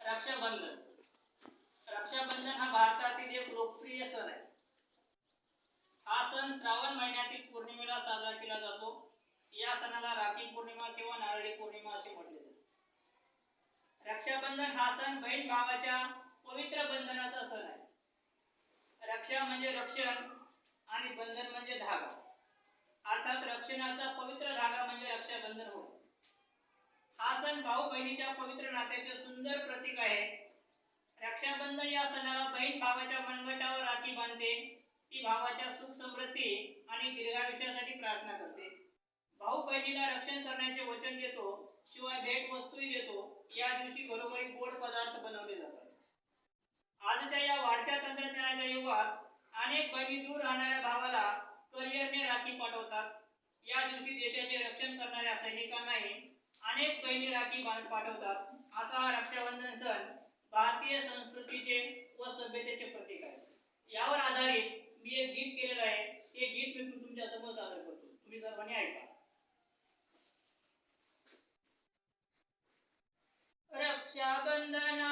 रक्षाबंधन. रक्षाबंधन हा भारतातील एक लोकप्रिय सण आहे. हा सण श्रावण महिन्यातील पौर्णिमेला साजरा केला जातो. या सणाला राखी पौर्णिमा किंवा नारळी पौर्णिमा असे म्हटले जाते. रक्षाबंधन हा सण बहीण भावाच्या पवित्र बंधनाचा सण आहे. रक्षा म्हणजे रक्षण आणि बंधन म्हणजे धागा. अर्थात रक्षणाचा पवित्र धागा म्हणजे रक्षाबंधन होय. हा सण भाऊ बहिणीच्या पवित्र नात्याचे सुंदर प्रतीक आहे. रक्षाबंधन या सणाला बहीण भावाच्या मनगटावर राखी बांधते. ती भावाच्या सुख समृद्धी आणि दीर्घायुष्यासाठी प्रार्थना करते. भाऊ बहिणीला रक्षण करण्याचे वचन देतो. शिवाय भेट वस्तूही देतो. या दिवशी घरोघरी गोड पदार्थ बनवले जातात. आजच्या या वाढत्या तंत्रज्ञानाच्या युगात अनेक बहिणी दूर राहणाऱ्या भावाला करिअरने राखी पाठवतात. या दिवशी देशाचे रक्षण करणाऱ्या सैनिकांनाही अनेक बहिणी राखी पाठवतात. असा हा रक्षाबंधन सण भारतीय संस्कृतीचे व सभ्यतेचे प्रतीक आहे. यावर आधारित मी एक गीत केलेलं आहे. ते गीत मी तुमच्यासमोर सादर करतो. तुम्ही सर्वांनी ऐका. रक्षाबंधना